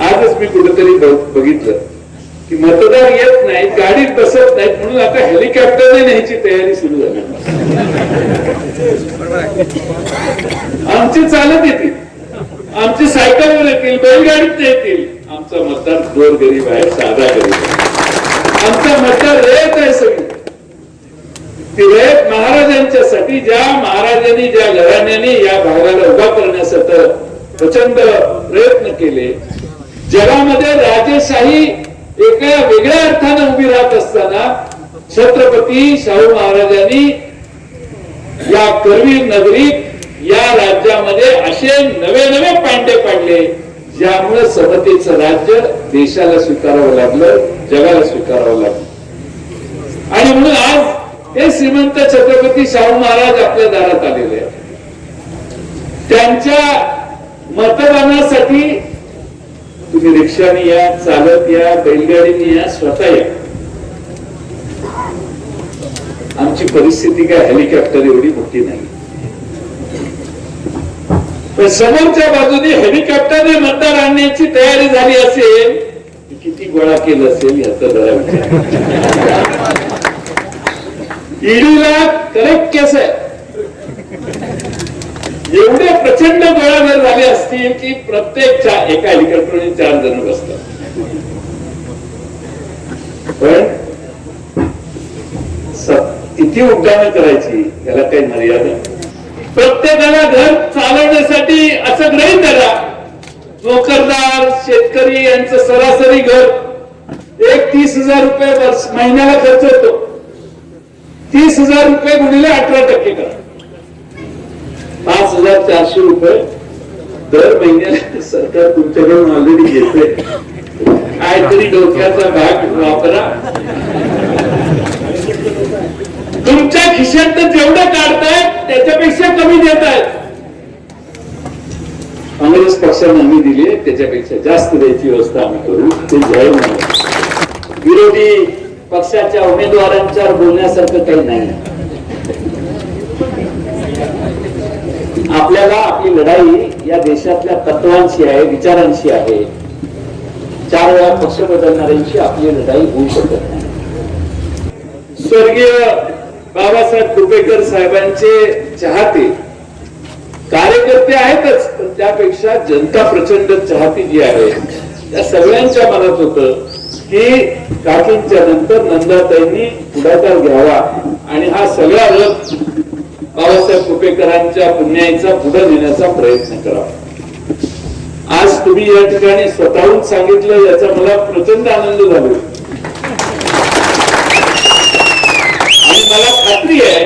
आजच मी कुठेतरी बघितलं की मतदार येत नाही गाडीत बसत नाहीत म्हणून आता हेलिकॉप्टरने न्यायची तयारी सुरू झाली. आमची चालत येतील. आमची सायकलवर येतील बैलगाडीत येतील. आमचा मतदार दोन गरीब आहे साधा गरीब आहे. आमचा मतदार रयत आहे सगळी. ती रयत महाराजांच्यासाठी ज्या महाराजांनी ज्या घराण्याने या भागाला उभा करण्यासाठी प्रचंड प्रयत्न केले जगामध्ये राजेशाही एका वेगळ्या अर्थाने उभी राहत असताना छत्रपती शाहू महाराजांनी या करवी नगरीत या राज्यामध्ये असे नवे नवे पांडे पाडले ज्यामुळे समतेचं राज्य देशाला स्वीकारावं लागलं जगाला स्वीकारावं लागलं. आणि म्हणून आज ते श्रीमंत छत्रपती शाहू महाराज आपल्या दारात आलेले आहेत. त्यांच्या मतदानासाठी तुम्ही रिक्षाने या चालत या बैलगाडीने या स्वतः या. आमची परिस्थिती काय? हेलिकॉप्टर एवढी मोठी नाही. समोरच्या बाजूने हेलिकॉप्टरने मतदार आणण्याची तयारी झाली असेल किती गोळा केलं असेल याचा जरा विचार. ईडीला करेक्ट केस आहे. एवढे प्रचंड गोळाघर झाले असतील की प्रत्येक एका हेलिकॉप्टरने चार जण बसतात. पण किती उड्डाणं करायची याला काही मर्यादा प्रत्येकाला घर चालवण्यासाठी असं ग्रहीत धरा. नोकरदार शेतकरी यांचं सरासरी घर एक तीस हजार रुपये महिन्याला खर्च होतो. तीस हजार रुपये गुणिले अठरा टक्के करा. पाच हजार चारशे रुपये दर महिन्याला सरकार तुमच्याकडून ऑलरेडी घेते काहीतरी डोक्याचा भाग वापरा. तुमच्या खिशात जेवढं काढतायत त्याच्यापेक्षा कमी देत आहेत काँग्रेस पक्षाने आम्ही दिले त्याच्यापेक्षा जास्त द्यायची व्यवस्था आम्ही करू. ते जाहीर विरोधी पक्षाच्या उमेदवारांच्या बोलण्यासारखं काही नाही. आपल्याला आपली लढाई या देशातल्या तत्वांशी आहे विचारांशी आहे. चार वेळा पक्ष बदलणाऱ्यांची आपली लढाई होऊ शकत नाही. स्वर्गीय बाबासाहेब कुपेकर साहेबांचे चाहते कार्यकर्ते आहेतच पण त्यापेक्षा जनता प्रचंड चाहती जी आहे त्या सगळ्यांच्या मनात होत की काकींच्या नंतर नंदाताईंनी पुढाकार घ्यावा. आणि हा सगळा रथ बाबासाहेब कुपेकरांच्या पुण्याईचा पुढे नेण्याचा प्रयत्न करावा आज तुम्ही या ठिकाणी स्वतःहून सांगितलं याचा मला प्रचंड आनंद झालो. आणि मला खात्री आहे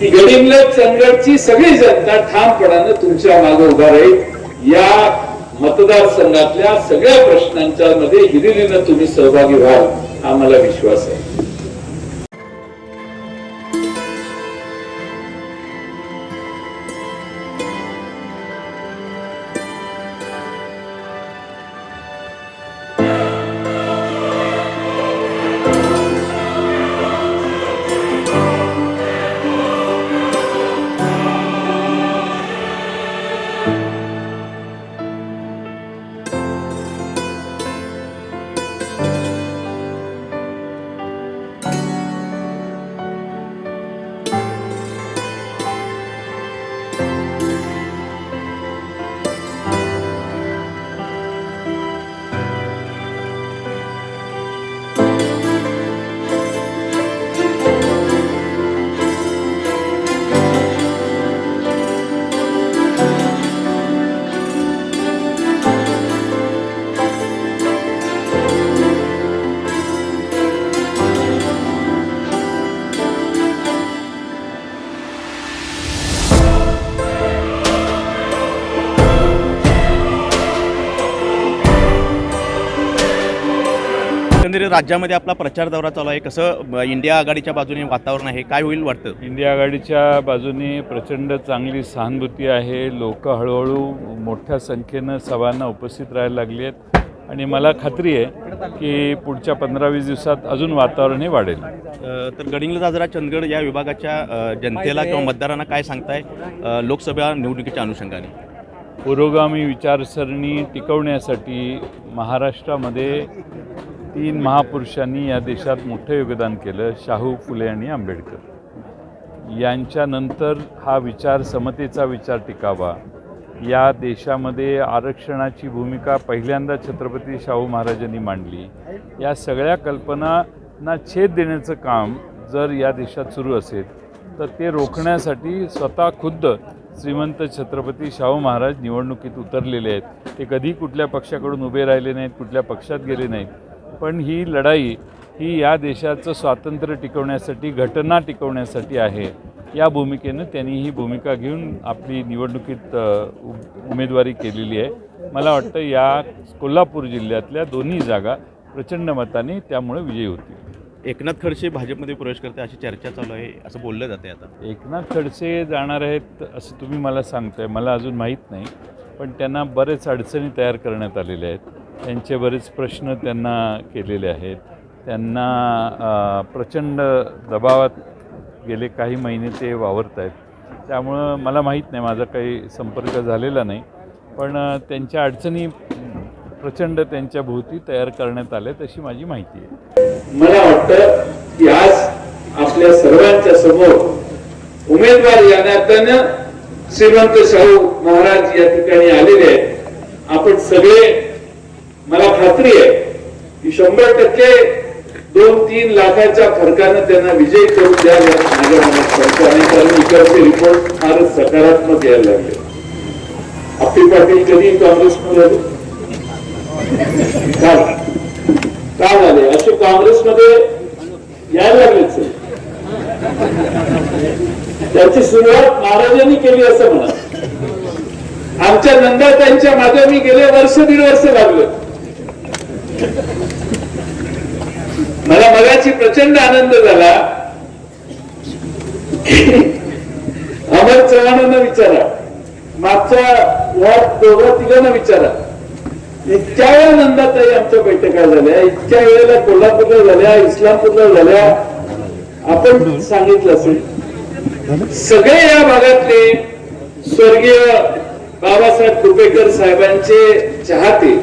की गडिंगलज चंदगडची सगळी जनता ठामपणानं तुमच्या मागे उभा राहील. या मतदारसंघातल्या सगळ्या प्रश्नांच्या मध्ये हिरिरीनं तुम्ही सहभागी व्हाल हा मला विश्वास आहे. राज्यामध्ये आपला प्रचार दौरा चालू आहे. कसं इंडिया आघाडीच्या बाजूने वातावरण आहे? काय होईल वाटतं? इंडिया आघाडीच्या बाजूने प्रचंड चांगली सहानुभूती आहे. लोक हळूहळू मोठ्या संख्येनं सभांना उपस्थित राहायला लागली आहेत. आणि मला खात्री आहे की पुढच्या पंधरा वीस दिवसात अजून वातावरण हे वाढेल तर गडिंग्लज आजरा चंदगड या विभागाच्या जनतेला किंवा मतदारांना काय सांगताय लोकसभा निवडणुकीच्या अनुषंगाने? पुरोगामी विचारसरणी टिकवण्यासाठी महाराष्ट्रामध्ये तीन महापुरुषांनी या देशात मोठं योगदान केलं शाहू फुले आणि आंबेडकर. यांच्यानंतर हा विचार समतेचा विचार टिकावा. या देशामध्ये आरक्षणाची भूमिका पहिल्यांदा छत्रपती शाहू महाराजांनी मांडली. या सगळ्या कल्पनांना छेद देण्याचं काम जर या देशात सुरू असेल तर ते रोखण्यासाठी स्वतः खुद्द श्रीमंत छत्रपती शाहू महाराज निवडणुकीत उतरलेले आहेत. ते कधी कुठल्या पक्षाकडून उभे राहिले नाहीत कुठल्या पक्षात गेले नाहीत. पण ही लढाई ही या देशाचं स्वातंत्र्य टिकवण्यासाठी घटना टिकवण्यासाठी आहे. या भूमिकेनं त्यांनी ही भूमिका घेऊन आपली निवडणुकीत उमेदवारी केलेली आहे. मला वाटतं या कोल्हापूर जिल्ह्यातल्या दोन्ही जागा प्रचंड मताने त्यामुळे विजयी होतील. एकनाथ खडसे भाजपमध्ये प्रवेश करते अशी चर्चा चालू आहे असं बोललं जाते आता. एकनाथ खडसे जाणार आहेत असं तुम्ही मला सांगताय मला अजून माहीत नाही. पण त्यांना बरेच अडचणी तयार करण्यात आलेल्या आहेत. त्यांचे बरेच प्रश्न त्यांना केलेले आहेत. त्यांना प्रचंड दबावात गेले काही महिने ते वावरत आहेत त्यामुळं मला माहीत नाही माझा काही संपर्क झालेला नाही. पण त्यांच्या अडचणी प्रचंड त्यांच्या भोवती तयार करण्यात आल्यात अशी माझी माहिती आहे. मला वाटतं की आज आपल्या सर्वांच्या समोर उमेदवार या नात्यानं श्रीमंत शाहू महाराज या ठिकाणी आलेले आहेत. आपण सगळे मला खात्री आहे की शंभर टक्के दोन तीन लाखाच्या फरकानं त्यांना विजयी करून द्या माझ्या मनात शंका कारण इकडचे रिपोर्ट फारच सकारात्मक यायला लागले. आपली पाटील कधी काँग्रेसमध्ये आले. का? झाले? असे काँग्रेसमध्ये यायला लागलेच त्याची सुरुवात महाराजांनी केली असं म्हणा. आमच्या नंदाताईंच्या मागे मी गेले वर्ष दीड वर्ष लागलं. मला मगाची प्रचंड आनंद झाला. अमर चव्हाणांना विचारा. मागच्या या दोघा तिघांना विचारा. इतक्या वेळा नंदाताई आमच्या बैठका झाल्या इतक्या वेळेला कोल्हापूरला झाल्या इस्लामपूरला झाल्या. आपण सांगितलं असेल. सगळे या भागातले स्वर्गीय बाबासाहेब कुपेकर साहेबांचे चाहते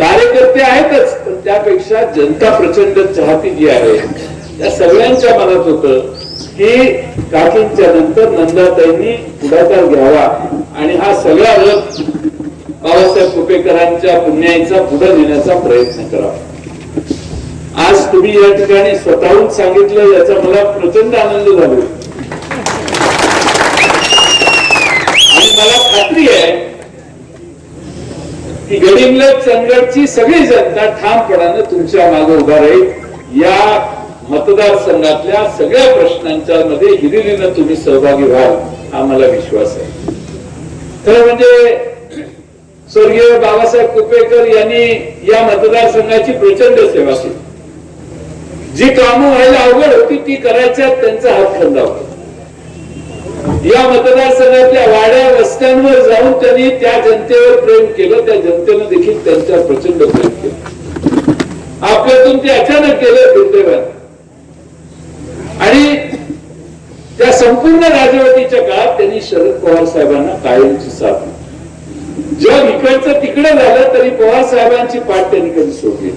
कार्यकर्ते आहेतच पण त्यापेक्षा जनता प्रचंड चाहती जी आहे त्या सगळ्यांच्या मनात होत की काकींच्या नंतर नंदाताईंनी पुढाकार घ्यावा. आणि हा सगळा रथ बाबासाहेब कुपेकरांच्या पुण्याईचा पुढे नेण्याचा प्रयत्न करावा. आज तुम्ही या ठिकाणी स्वतःहून सांगितलं याचा मला प्रचंड आनंद झालो. आणि मला खात्री आहे गडिंगलज चंदगडची सगळी जनता ठामपणानं तुमच्या मागे उभा राहील. या मतदारसंघातल्या सगळ्या प्रश्नांच्या मध्ये हिरिरीनं तुम्ही सहभागी व्हाल हा मला विश्वास आहे. खरं म्हणजे स्वर्गीय बाबासाहेब कुपेकर यांनी या मतदारसंघाची प्रचंड सेवा केली. जी कामं व्हायला अवघड होती ती करायच्या त्यांचा हात खंदा होता. या मतदारसंघातल्या वाड्या वस्त्यांवर जाऊन त्यांनी त्या जनतेवर प्रेम केलं. त्या जनतेनं देखील त्यांच्यावर प्रचंड प्रेम केलं. आपल्यातून ते अचानक केलं दुर्दैवान आणि त्या संपूर्ण राजवटीच्या काळात त्यांनी शरद पवार साहेबांना कायमची साथ जग इकडचं तिकडे झालं तरी पवार साहेबांची पाठ त्यांनी कधी सोडली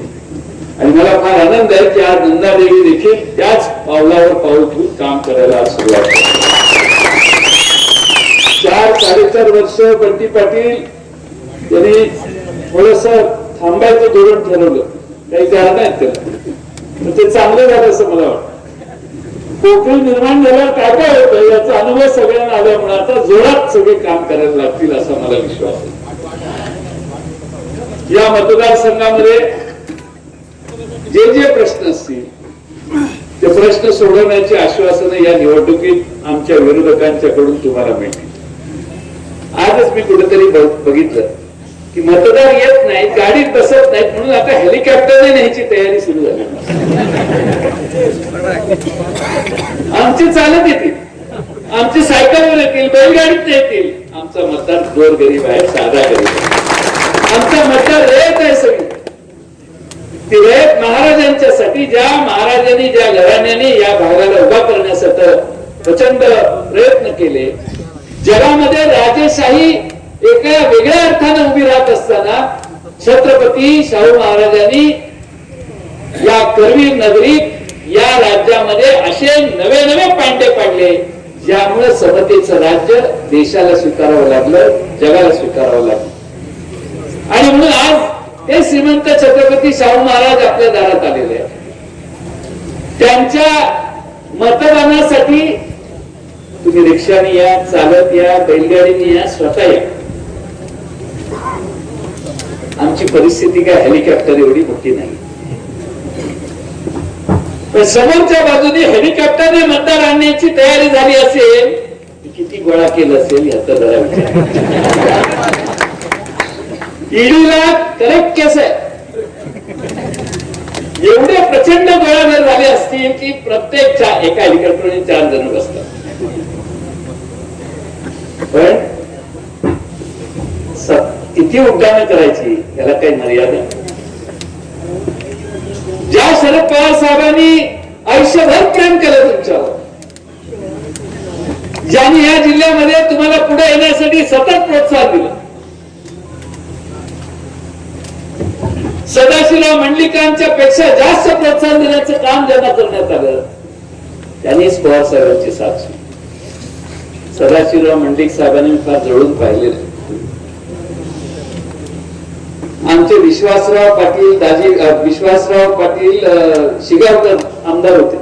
आणि मला फार आनंद आहे की आज नंदादेवी देखील त्याच पावलावर पाऊल ठेवून काम करायला सुरुवात केली. चार साडेचार वर्ष बंटी पाटील यांनी थोडस थांबायचं धोरण ठरवलं. काही कारण आहेत त्याला. ते चांगलं झालं असं मला वाटतं. पोकळी निर्माण झाल्यावर काय काय होतं याचा अनुभव सगळ्यांना आल्यामुळे आता जोरात सगळे काम करायला लागतील असा मला विश्वास आहे. या मतदारसंघामध्ये जे जे प्रश्न असतील ते प्रश्न सोडवण्याची आश्वासनं या निवडणुकीत आमच्या विरोधकांच्याकडून तुम्हाला मिळतील. आजच मी कुठेतरी बघितलं की मतदार येत नाहीत गाडीत बसत नाहीत म्हणून आता हेलिकॉप्टरने न्यायची तयारी सुरू झाली. आमचे चालत येतील. आमचे सायकलवर येतील बैलगाडीत येतील. आमचा मतदार गोर गरीब आहे साधा गरीब आमचा मतदार रयत आहे सगळी. ती रयत महाराजांच्यासाठी ज्या महाराजांनी ज्या घराण्याने या भागाला उभा करण्यासाठी प्रचंड प्रयत्न केले लोकशाही एका वेगळ्या अर्थाने उभी राहत असताना छत्रपती शाहू महाराजांनी या करवीर नगरीत या राज्यामध्ये असे नवे नवे पांडे पाडले ज्यामुळे समतेचं राज्य देशाला स्वीकारावं लागलं जगाला स्वीकारावं लागलं. आणि म्हणून आज ते श्रीमंत छत्रपती शाहू महाराज आपल्या दारात आलेले आहेत. त्यांच्या मतदानासाठी तुम्ही रिक्षाने या चालत या बैलगाडीने या स्वतः या. आमची परिस्थिती काय हेलिकॉप्टर एवढी मोठी नाही. समोरच्या बाजूने हेलिकॉप्टरने मतदार आणण्याची तयारी झाली असेल किती गोळा केलं असेल याचा जरा विचार ईडीला करेक्ट केस आहे? एवढे प्रचंड गोळा जर झाले असतील की प्रत्येक चार एका हेलिकॉप्टरने चार जण बसतात. किती उड्डाणं करायची? याला काही मर्यादा? ज्या शरद पवार साहेबांनी आयुष्यभर प्रेम केलं तुमच्यावर ज्यांनी या जिल्ह्यामध्ये तुम्हाला पुढे येण्यासाठी सतत प्रोत्साहन दिलं. सदाशिवराव मंडलिकांच्या पेक्षा जास्त प्रोत्साहन देण्याचं काम ज्यांना करण्यात आलं त्यांनीच पवार साहेबांची साथ सदाशिवराव मंडलिक साहेबांनी मी फार जवळून पाहिलेलं आहे. आमचे विश्वासराव पाटील दाजी विश्वासराव पाटील शिगावकर आमदार होते.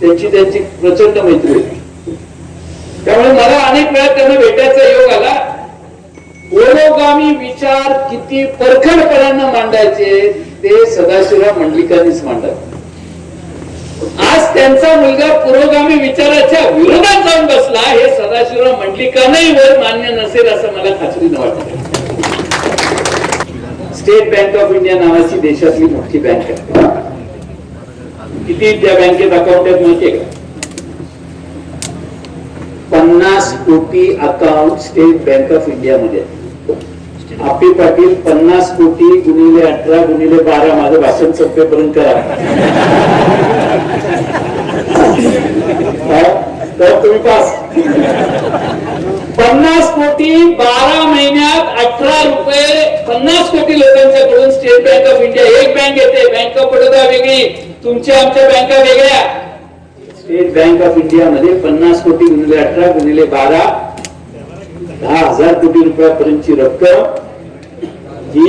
त्यांची त्यांची प्रचंड मैत्री होती. त्यामुळे मला अनेक वेळा त्यांना भेटायचा योग आला. ओरोगामी विचार किती परखडपणानं मांडायचे ते सदाशिवराव मंडलिकांनीच मांडावे आज त्यांचा मुलगा पुरोगामी विचाराच्या विरोधात जाऊन बसला हे सदाशिवराव मंडलिकांनाही वर मान्य नसेल असं मला खात्रीनं वाटत. स्टेट बँक ऑफ इंडिया नावाची देशातली मोठी बँक आहे. किती त्या बँकेत अकाउंट आहेत माहितीये का? पन्नास कोटी account State Bank of India मध्ये आहे. आपी पाटील पन्नास कोटी गुणिले अठरा गुणिले बारा माझं भाषण संपेपर्यंत करा. तर तुम्ही पास. पन्नास कोटी बारा महिन्यात अठरा रुपये पन्नास कोटी लोकांच्याकडून स्टेट बँक ऑफ इंडिया एक बँक येते बँक ऑफ बडोदा वेगळी तुमच्या आमच्या बँका वेगळ्या. स्टेट बँक ऑफ इंडिया मध्ये पन्नास कोटी गुणिले अठरा गुणिले बारा दहा हजार कोटी रुपयापर्यंतची रक्कम ही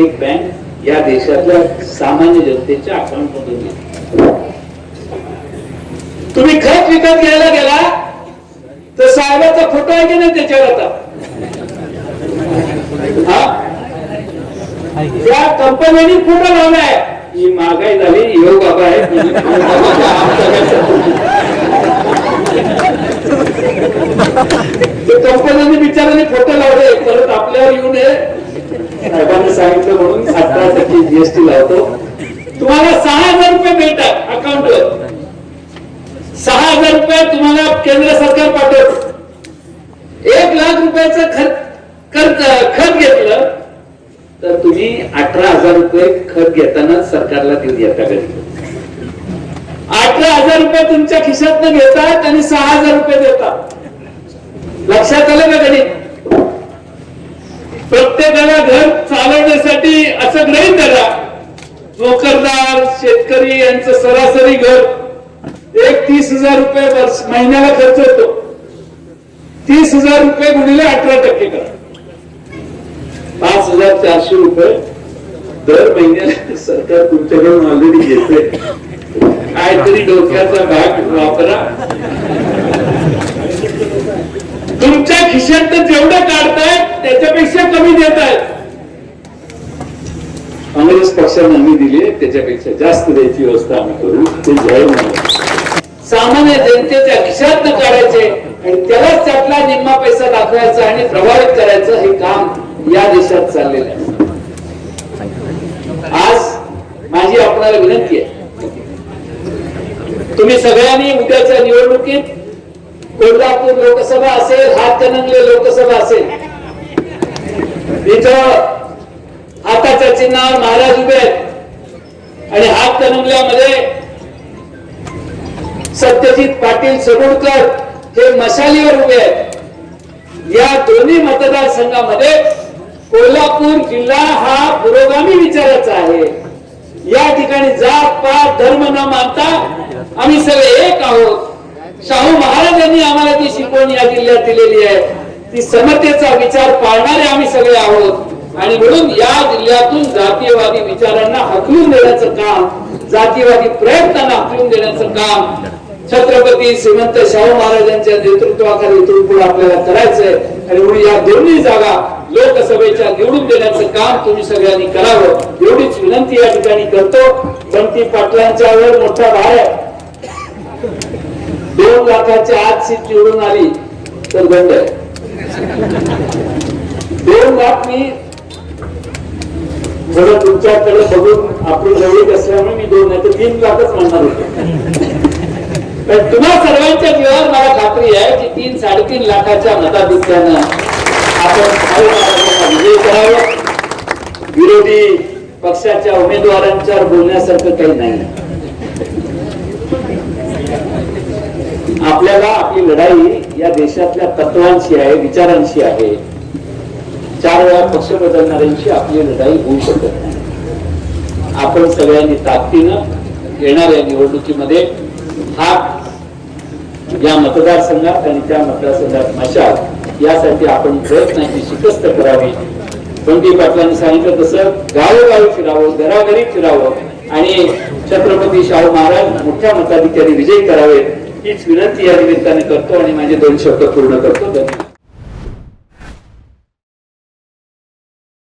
एक बँक या देशातल्या सामान्य जनतेच्या अकाउंट मधून येते. तुम्ही खत विकत घ्यायला गेला तर साहेबाचा फोटो आहे की नाही त्याच्यावर आता? हा? त्या कंपन्यांनी फोटो लावलाय ही महागाई झाली योग बाबा आहे. ते कंपन्यांनी बिचाराने फोटो लावले परत आपल्यावर येऊ नये साहेबांनी सांगितलं म्हणून सतरा टक्के जीएसटी लावतो. तुम्हाला सहा हजार रुपये मिळतात अकाउंटवर सहा हजार रुपये तुम्हाला केंद्र सरकार पाठवत. एक लाख रुपयाचं खत खर्च खत घेतलं तर तुम्ही अठरा हजार रुपये खत घेताना सरकारला देऊन येता घरी. अठरा हजार रुपये तुमच्या खिशातनं घेतात आणि सहा हजार रुपये देतात. लक्षात आलं का घरी? प्रत्येकाला घर चालवण्यासाठी असं ग्रहीत धरा. नोकरदार शेतकरी यांचं सरासरी घर एक तीस हजार रुपये वर्ष महिन्याला खर्च होतो. तीस हजार रुपये गुणिले अठरा टक्के करा. पाच हजार चारशे रुपये दर महिन्याला सरकार तुमच्याकडून ऑलरेडी घेते काहीतरी डोक्याचा भाग वापरा. तुमच्या खिशात जेवढं काढतायत त्याच्यापेक्षा कमी देत आहेत. काँग्रेस पक्षाने आम्ही दिले त्याच्यापेक्षा जास्त द्यायची व्यवस्था आम्ही करू ते जाहीर सामान्य जनतेच्या खिशात काढायचे आणि त्यालाच त्यातला निम्मा पैसा दाखवायचा आणि प्रभावित करायचं हे काम या देशात चाललेलं आहे. आज माझी आपणाला विनंती आहे. तुम्ही सगळ्यांनी उद्याच्या निवडणुकीत कोल्हापूर लोकसभा असेल हातकणंगले लोकसभा असेल इथं आताच्या चिन्हावर महाराज उभे आहेत. आणि हातकणंगल्यामध्ये सत्यजित पाटील सडोडकर हे मशालीवर उभे आहेत. या दोन्ही मतदारसंघामध्ये कोल्हापूर जिल्हा हा पुरोगामी विचाराचा आहे. या ठिकाणी जात पात धर्म न मानता आम्ही सगळे एक आहोत. शाहू महाराजांनी आम्हाला ती शिकवण या जिल्ह्यात दिलेली आहे. ती समतेचा विचार पाळणारे आम्ही सगळे आहोत. आणि म्हणून या जिल्ह्यातून जातीयवादी विचारांना हकलून देण्याचं काम जातीयवादी प्रयत्नांना हकलून देण्याचं काम छत्रपती श्रीमंत शाहू महाराजांच्या नेतृत्वाखाली इथून पुढे आपल्याला करायचंय. आणि म्हणून या दोन्ही जागा लोकसभेच्या निवडून देण्याचं काम तुम्ही सगळ्यांनी करावं. एवढीच विनंती या ठिकाणी करतो. बंटी पाटलांच्या वर मोठा भार आहे. दोन लाखाच्या आज सीट निवडून आली तर बंद आहे. मी थोडं तुमच्याकडे बघून आपली जवळीक असल्यामुळे मी दोन नाही तर तीन लाखच म्हणणार होतो. पण तुम्हा सर्वांच्या जीवावर मला खात्री आहे की तीन साडेतीन लाखाच्या मताधिक्यानं आपण विजय करावं. विरोधी पक्षाच्या उमेदवारांच्यावर बोलण्यासारखं काही नाही. आपल्याला आपली लढाई या देशातल्या तत्वांशी आहे विचारांशी आहे. चार वेळा पक्ष बदलणाऱ्यांशी आपली लढाई होऊ शकत नाही. आपण सगळ्यांनी ताकदीनं येणाऱ्या निवडणुकीमध्ये हा या मतदारसंघात आणि त्या मतदारसंघात मशाल यासाठी आपण प्रयत्नांची शिकस्त करावी. बंटी पाटलांनी सांगितलं तसं गावोगावी फिरावं घराघरी फिरावं आणि छत्रपती शाहू महाराज मोठ्या मताधिकारी विजयी करावेत. हीच विनंती या निमित्ताने करतो आणि माझे दोन शब्द पूर्ण करतो. धन्यवाद.